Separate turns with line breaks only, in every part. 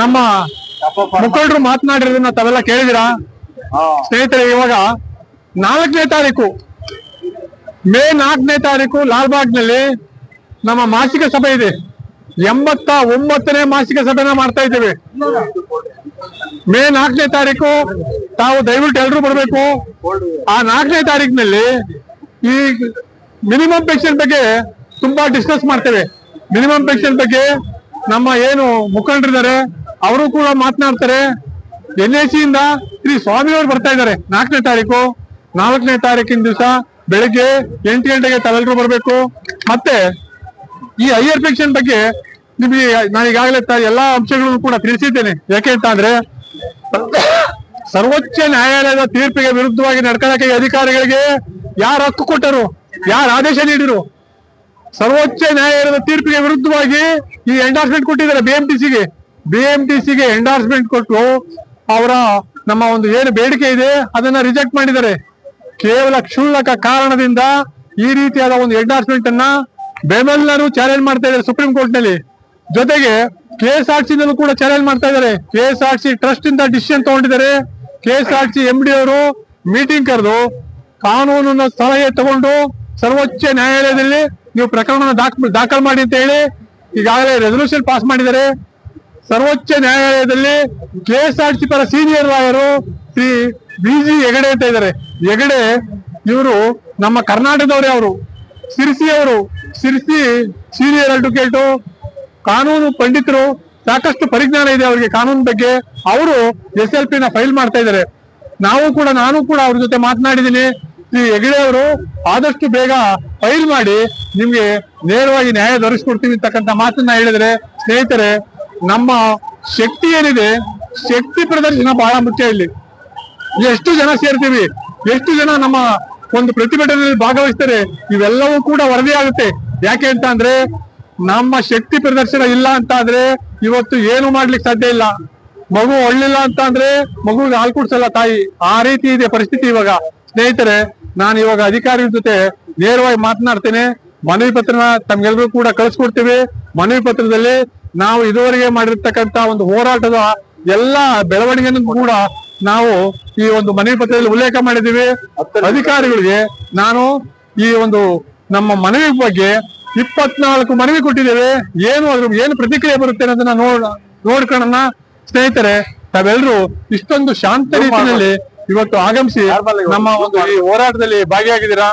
ನಮ್ಮ ಮುಖಂಡರು ಮಾತನಾಡಿರೋದನ್ನ ತಾವೆಲ್ಲ ಕೇಳಿದಿರಾ ಸ್ನೇಹಿತರೆ ಇವಾಗ ನಾಲ್ಕನೇ ತಾರೀಕು ಮೇ ನಾಲ್ಕನೇ ತಾರೀಕು ಲಾಲ್ಬಾಗ್ನಲ್ಲಿ ನಮ್ಮ ಮಾಸಿಕ ಸಭೆ ಇದೆ. ಎಂಬತ್ತ ಒಂಬತ್ತನೇ ಮಾಸಿಕ ಸಭೆನ ಮಾಡ್ತಾ ಇದ್ದೇವೆ. ಮೇ ನಾಲ್ಕನೇ ತಾರೀಕು ತಾವು ದಯವಿಟ್ಟು ಎಲ್ರು ಬರಬೇಕು. ಆ ನಾಲ್ಕನೇ ತಾರೀಕಿನಲ್ಲಿ ಈ ಮಿನಿಮಮ್ ಪೆನ್ಷನ್ ಬಗ್ಗೆ ತುಂಬಾ ಡಿಸ್ಕಸ್ ಮಾಡ್ತೇವೆ. ಮಿನಿಮಮ್ ಪೆನ್ಷನ್ ಬಗ್ಗೆ ನಮ್ಮ ಏನು ಮುಖಂಡರಿದ್ದಾರೆ, ಅವರು ಕೂಡ ಮಾತನಾಡ್ತಾರೆ. ಎನ್ ಎ ಇಂದ ಶ್ರೀ ಸ್ವಾಮಿಯವರು ಬರ್ತಾ ಇದ್ದಾರೆ. ನಾಲ್ಕನೇ ತಾರೀಕು, ನಾಲ್ಕನೇ ತಾರೀಕಿನ ದಿವಸ ಬೆಳಿಗ್ಗೆ ಎಂಟು ಗಂಟೆಗೆ ತಾವೆಲ್ಲರೂ ಬರಬೇಕು. ಮತ್ತೆ ಈ ಹೈಯರ್ ಫಿಕ್ಷನ್ ಬಗ್ಗೆ ನಿಮಗೆ, ನಾನು ಈಗಾಗಲೇ ಎಲ್ಲಾ ಅಂಶಗಳನ್ನು ಕೂಡ ತಿಳಿಸಿದ್ದೇನೆ. ಯಾಕೆ ಅಂತ ಅಂದ್ರೆ, ಸರ್ವೋಚ್ಚ ನ್ಯಾಯಾಲಯದ ತೀರ್ಪಿಗೆ ವಿರುದ್ಧವಾಗಿ ನಡ್ಕೊಳ್ಳೋಕೆ ಅಧಿಕಾರಿಗಳಿಗೆ ಯಾರು ಹಕ್ಕು ಕೊಟ್ಟರು, ಯಾರು ಆದೇಶ ನೀಡಿರು ಸರ್ವೋಚ್ಚ ನ್ಯಾಯಾಲಯದ ತೀರ್ಪಿಗೆ ವಿರುದ್ಧವಾಗಿ ಈ ಎಂಡಾರ್ಸ್ಮೆಂಟ್ ಕೊಟ್ಟಿದ್ದಾರೆ ಬಿಎಂಟಿಸಿಗೆ ಬಿಎಂಟಿಸಿಗೆ ಎಂಡಾರ್ಸ್ಮೆಂಟ್ ಕೊಟ್ಟು ಅವರ ನಮ್ಮ ಒಂದು ಏನು ಬೇಡಿಕೆ ಇದೆ, ಅದನ್ನ ರಿಜೆಕ್ಟ್ ಮಾಡಿದ್ದಾರೆ. ಕೇವಲ ಕ್ಷುಲ್ಲಕ ಕಾರಣದಿಂದ ಈ ರೀತಿಯಾದ ಒಂದು ಎಂಡಾರ್ಸ್ಮೆಂಟ್ ಅನ್ನ ಬೆಂಬಲರು ಚಾಲೆಂಜ್ ಮಾಡ್ತಾ ಇದ್ದಾರೆ ಸುಪ್ರೀಂ ಕೋರ್ಟ್ನಲ್ಲಿ. ಜೊತೆಗೆ ಕೆ ಎಸ್ ಆರ್ ಸಿ ಕೂಡ ಚಾಲೆಂಜ್ ಮಾಡ್ತಾ ಇದ್ದಾರೆ. K S R C trust ಇಂದ ಡಿಸಿಷನ್ ತಗೊಂಡಿದ್ದಾರೆ. K S R C M D ಅವರು ಮೀಟಿಂಗ್ ಕರೆದು ಕಾನೂನನ್ನ ಸಲಹೆ ತಗೊಂಡು ಸರ್ವೋಚ್ಚ ನ್ಯಾಯಾಲಯದಲ್ಲಿ ನೀವು ಪ್ರಕರಣ ದಾಖಲು ಮಾಡಿ ಅಂತ ಹೇಳಿ ಈಗಾಗಲೇ ರೆಸಲ್ಯೂಷನ್ ಪಾಸ್ ಮಾಡಿದ್ದಾರೆ ಸರ್ವೋಚ್ಚ ನ್ಯಾಯಾಲಯದಲ್ಲಿ ಕೆಎಸ್ಆರ್ಸಿ ಪರ senior lawyer Shri B G Hegde ಅಂತ ಇದ್ದಾರೆ. ಹೆಗಡೆ ಇವರು ನಮ್ಮ ಕರ್ನಾಟಕದವರೇ ಅವರು. ಸಿರ್ಸಿ ಅವರು. ಸಿರ್ಸಿ ಸೀನಿಯರ್ ಅಡ್ವೊಕೇಟು ಕಾನೂನು ಪಂಡಿತರು ಸಾಕಷ್ಟು ಪರಿಜ್ಞಾನ ಇದೆ ಅವರಿಗೆ ಕಾನೂನು ಬಗ್ಗೆ. ಅವರು ಎಸ್ ಎಲ್ ಪಿನ ಫೈಲ್ ಮಾಡ್ತಾ ಇದ್ದಾರೆ. ನಾವು ಕೂಡ, ನಾನು ಕೂಡ ಅವ್ರ ಜೊತೆ ಮಾತನಾಡಿದ್ದೀನಿ. ಶ್ರೀ ಹೆಗಡೆ ಅವರು ಆದಷ್ಟು ಬೇಗ ಫೈಲ್ ಮಾಡಿ ನಿಮ್ಗೆ ನೇರವಾಗಿ ನ್ಯಾಯ ದೊರಕಿಸ್ಕೊಡ್ತೀವಿ ಅಂತಕ್ಕಂಥ ಮಾತನ್ನ ಹೇಳಿದ್ರೆ, ಸ್ನೇಹಿತರೆ, ನಮ್ಮ ಶಕ್ತಿ ಏನಿದೆ, ಶಕ್ತಿ ಪ್ರದರ್ಶನ ಬಹಳ ಮುಖ್ಯ ಇಲ್ಲಿ. ಎಷ್ಟು ಜನ ಸೇರ್ತೀವಿ, ಎಷ್ಟು ಜನ ನಮ್ಮ ಒಂದು ಪ್ರತಿಭಟನೆಯಲ್ಲಿ ಭಾಗವಹಿಸ್ತಾರೆ, ಇವೆಲ್ಲವೂ ಕೂಡ ವರದಿ ಆಗುತ್ತೆ. ಯಾಕೆ ಅಂತ ಅಂದ್ರೆ, ನಮ್ಮ ಶಕ್ತಿ ಪ್ರದರ್ಶನ ಇಲ್ಲ ಅಂತ ಅಂದ್ರೆ ಇವತ್ತು ಏನು ಮಾಡ್ಲಿಕ್ಕೆ ಸಾಧ್ಯ ಇಲ್ಲ. ಮಗು ಒಳ್ಳಿಲ್ಲ ಅಂತ ಅಂದ್ರೆ ಮಗುಗೆ ಹಾಲು ಕುಡ್ಸಲ್ಲ ತಾಯಿ. ಆ ರೀತಿ ಇದೆ ಪರಿಸ್ಥಿತಿ ಇವಾಗ. ಸ್ನೇಹಿತರೆ, ನಾನು ಇವಾಗ ಅಧಿಕಾರಿಗಳ ಜೊತೆ ನೇರವಾಗಿ ಮಾತನಾಡ್ತೇನೆ ಮನವಿ ಪತ್ರನ ತಮ್ಗೆಲ್ರಿಗೂ ಕೂಡ ಕಳಿಸ್ಕೊಡ್ತೀವಿ. ಮನವಿ ಪತ್ರದಲ್ಲಿ ನಾವು ಇದುವರೆಗೆ ಮಾಡಿರ್ತಕ್ಕಂತ ಒಂದು ಹೋರಾಟದ ಎಲ್ಲಾ ಬೆಳವಣಿಗೆಯನ್ನು ಕೂಡ ನಾವು ಈ ಒಂದು ಮನವಿ ಪತ್ರದಲ್ಲಿ ಉಲ್ಲೇಖ ಮಾಡಿದ್ದೀವಿ. ಅಧಿಕಾರಿಗಳಿಗೆ ನಾನು ಈ ಒಂದು ನಮ್ಮ ಮನವಿ ಬಗ್ಗೆ ಇಪ್ಪತ್ನಾಲ್ಕು ಮನವಿ ಕೊಟ್ಟಿದ್ದೇವೆ. ಏನು ಅದ್ರ ಏನು ಪ್ರತಿಕ್ರಿಯೆ ಬರುತ್ತೆ ಅನ್ನೋದನ್ನ ನೋಡ್ ನೋಡ್ಕೊಳ್ಳೋಣ. ಸ್ನೇಹಿತರೆ ತಾವೆಲ್ಲರೂ ಇಷ್ಟೊಂದು ಶಾಂತ ರೀತಿಯಲ್ಲಿ ಇವತ್ತು ಆಗಮಿಸಿ ನಮ್ಮ ಒಂದು ಈ ಹೋರಾಟದಲ್ಲಿ ಭಾಗಿಯಾಗಿದ್ದೀರಾ?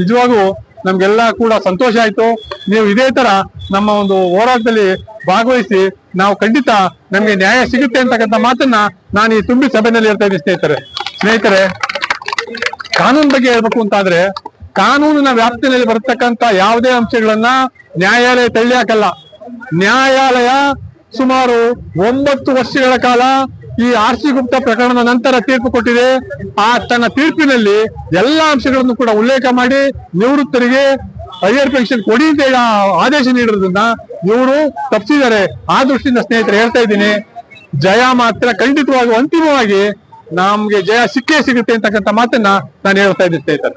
ನಿಜವಾಗೂ ನಮ್ಗೆಲ್ಲ ಕೂಡ ಸಂತೋಷ ಆಯ್ತು. ನೀವು ಇದೇ ತರ ನಮ್ಮ ಒಂದು ಹೋರಾಟದಲ್ಲಿ ಭಾಗವಹಿಸಿ ನಾವು ಖಂಡಿತ ನಮ್ಗೆ ನ್ಯಾಯ ಸಿಗುತ್ತೆ ಅಂತಕ್ಕಂಥ ಮಾತನ್ನ ನಾನು ಈ ತುಂಬಿ ಸಭೆಯಲ್ಲಿ ಹೇಳ್ತಾ ಇದ್ದೀನಿ ಸ್ನೇಹಿತರೆ. ಸ್ನೇಹಿತರೆ, ಕಾನೂನು ಬಗ್ಗೆ ಹೇಳ್ಬೇಕು ಅಂತಾದ್ರೆ ಕಾನೂನಿನ ವ್ಯಾಪ್ತಿಯಲ್ಲಿ ಬರತಕ್ಕಂತ ಯಾವುದೇ ಅಂಶಗಳನ್ನ ನ್ಯಾಯಾಲಯ ತಳ್ಳಿ ಹಾಕಲ್ಲ. ನ್ಯಾಯಾಲಯ ಸುಮಾರು ಒಂಬತ್ತು ವರ್ಷಗಳ ಕಾಲ ಈ ಆರ್ ಸಿ ಗುಪ್ತಾ ಪ್ರಕರಣದ ನಂತರ ತೀರ್ಪು ಕೊಟ್ಟಿದೆ. ಆ ತನ್ನ ತೀರ್ಪಿನಲ್ಲಿ ಎಲ್ಲಾ ಅಂಶಗಳನ್ನು ಕೂಡ ಉಲ್ಲೇಖ ಮಾಡಿ ನಿವೃತ್ತರಿಗೆ ಹೈಯರ್ ಪೆನ್ಷನ್ ಕೊಡಿ ಅಂತ ಹೇಳಿ ಆದೇಶ ನೀಡಿರೋದನ್ನ ಇವರು ತಪ್ಪಿಸಿದ್ದಾರೆ. ಆ ದೃಷ್ಟಿಯಿಂದ ಸ್ನೇಹಿತರೆ ಹೇಳ್ತಾ ಇದ್ದೀನಿ, ಜಯ ಮಾತ್ರ ಖಂಡಿತವಾಗಿ ಅಂತಿಮವಾಗಿ ನಮ್ಗೆ ಜಯ ಸಿಕ್ಕೇ ಸಿಗುತ್ತೆ ಅಂತಕ್ಕಂಥ ಮಾತನ್ನ ನಾನು ಹೇಳ್ತಾ ಇದ್ದೀನಿ ಸ್ನೇಹಿತರೆ.